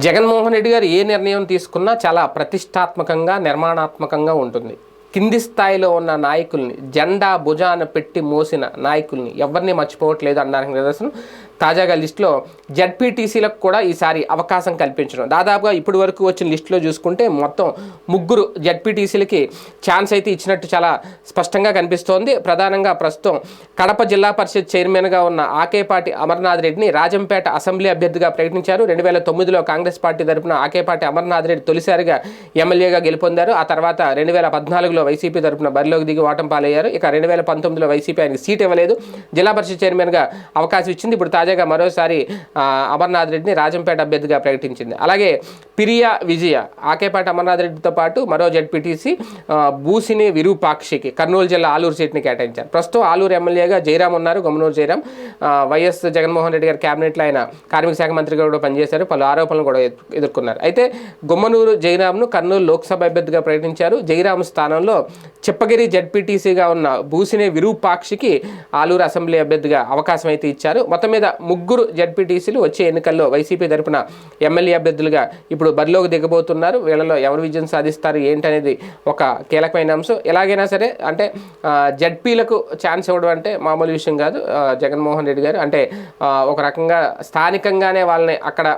జగన్మోహన్ రెడ్డి గారు ఏ నిర్ణయం తీసుకున్నా చాలా ప్రతిష్టాత్మకంగా నిర్మాణాత్మకంగా ఉంటుంది. కింది స్థాయిలో ఉన్న నాయకుల్ని జెండా భుజాన పెట్టి మోసిన నాయకుల్ని ఎవరిని మర్చిపోవట్లేదు అనడానికి నిదర్శనం తాజాగా లిస్టులో జడ్పీటీసీలకు కూడా ఈసారి అవకాశం కల్పించడం. దాదాపుగా ఇప్పటి వరకు వచ్చిన లిస్టులో చూసుకుంటే మొత్తం ముగ్గురు జడ్పీటీసీలకి ఛాన్స్ అయితే ఇచ్చినట్టు చాలా స్పష్టంగా కనిపిస్తోంది. ప్రధానంగా ప్రస్తుతం కడప జిల్లా పరిషత్ చైర్మన్గా ఉన్న ఆకేపాటి అమర్నాథ్ రెడ్డిని రాజంపేట అసెంబ్లీ అభ్యర్థిగా ప్రకటించారు. రెండు వేల తొమ్మిదిలో కాంగ్రెస్ పార్టీ తరపున ఆకేపాటి అమర్నాథ్ రెడ్డి తొలిసారిగా ఎమ్మెల్యేగా గెలుపొందారు. ఆ తర్వాత రెండు వేల పద్నాలుగులో వైసీపీ తరపున బరిలోకి దిగి ఓటం పాలయ్యారు. ఇక రెండు వేల పంతొమ్మిదిలో వైసీపీ ఆయనకి సీట్ ఇవ్వలేదు. జిల్లా పరిషత్ చైర్మన్గా అవకాశం ఇచ్చింది. ఇప్పుడు తాజా తాజాగా మరోసారి అమర్నాథ్ రెడ్డిని రాజంపేట అభ్యర్థిగా ప్రకటించింది. అలాగే పిరియా విజయ ఆకేపాటి అమర్నాథ్ రెడ్డితో పాటు మరో జడ్పీటీసీ ఆ, బూసిని విరూపాక్షికి కర్నూలు జిల్లా ఆలూరు సీట్ని కేటాయించారు. ప్రస్తుతం ఆలూరు ఎమ్మెల్యేగా జయరాం ఉన్నారు గమనూరు జయరాం వైఎస్ జగన్మోహన్ రెడ్డి గారి క్యాబినెట్లో ఆయన కార్మిక శాఖ మంత్రిగా కూడా పనిచేశారు పలు ఆరోపణలు కూడా ఎదుర్కొన్నారు. అయితే గుమ్మనూరు జయరాంను కర్నూలు లోక్సభ అభ్యర్థిగా ప్రకటించారు. జయరాం స్థానంలో చిప్పగిరి జడ్పీటీసీగా ఉన్న బూసినే విరూపాక్షికి ఆలూరు అసెంబ్లీ అభ్యర్థిగా అవకాశం అయితే ఇచ్చారు. మొత్తం మీద ముగ్గురు జడ్పీటీసీలు వచ్చే ఎన్నికల్లో వైసీపీ తరపున ఎమ్మెల్యే అభ్యర్థులుగా ఇప్పుడు బరిలోకి దిగబోతున్నారు. వీళ్ళలో ఎవరు విజయం సాధిస్తారు ఏంటనేది ఒక కీలకమైన అంశం. ఎలాగైనా సరే అంటే జడ్పీలకు ఛాన్స్ ఇవ్వడం అంటే మామూలు విషయం కాదు. జగన్మోహన్ రెడ్డి గారు అంటే ఒక రకంగా స్థానికంగానే వాళ్ళని అక్కడ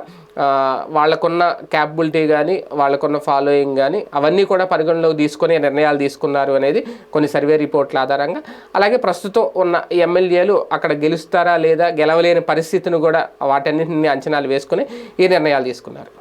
వాళ్ళకున్న క్యాపబిలిటీ కానీ వాళ్ళకున్న ఫాలోయింగ్ కానీ అవన్నీ కూడా పరిగణలోకి తీసుకొని నిర్ణయాలు తీసుకున్నారు అనేది కొన్ని సర్వే రిపోర్ట్ల ఆధారంగా. అలాగే ప్రస్తుతం ఉన్న ఎమ్మెల్యేలు అక్కడ గెలుస్తారా లేదా గెలవలేని పరిస్థితిని కూడా వాటన్నింటిని అంచనాలు వేసుకుని ఈ నిర్ణయాలు తీసుకున్నారు.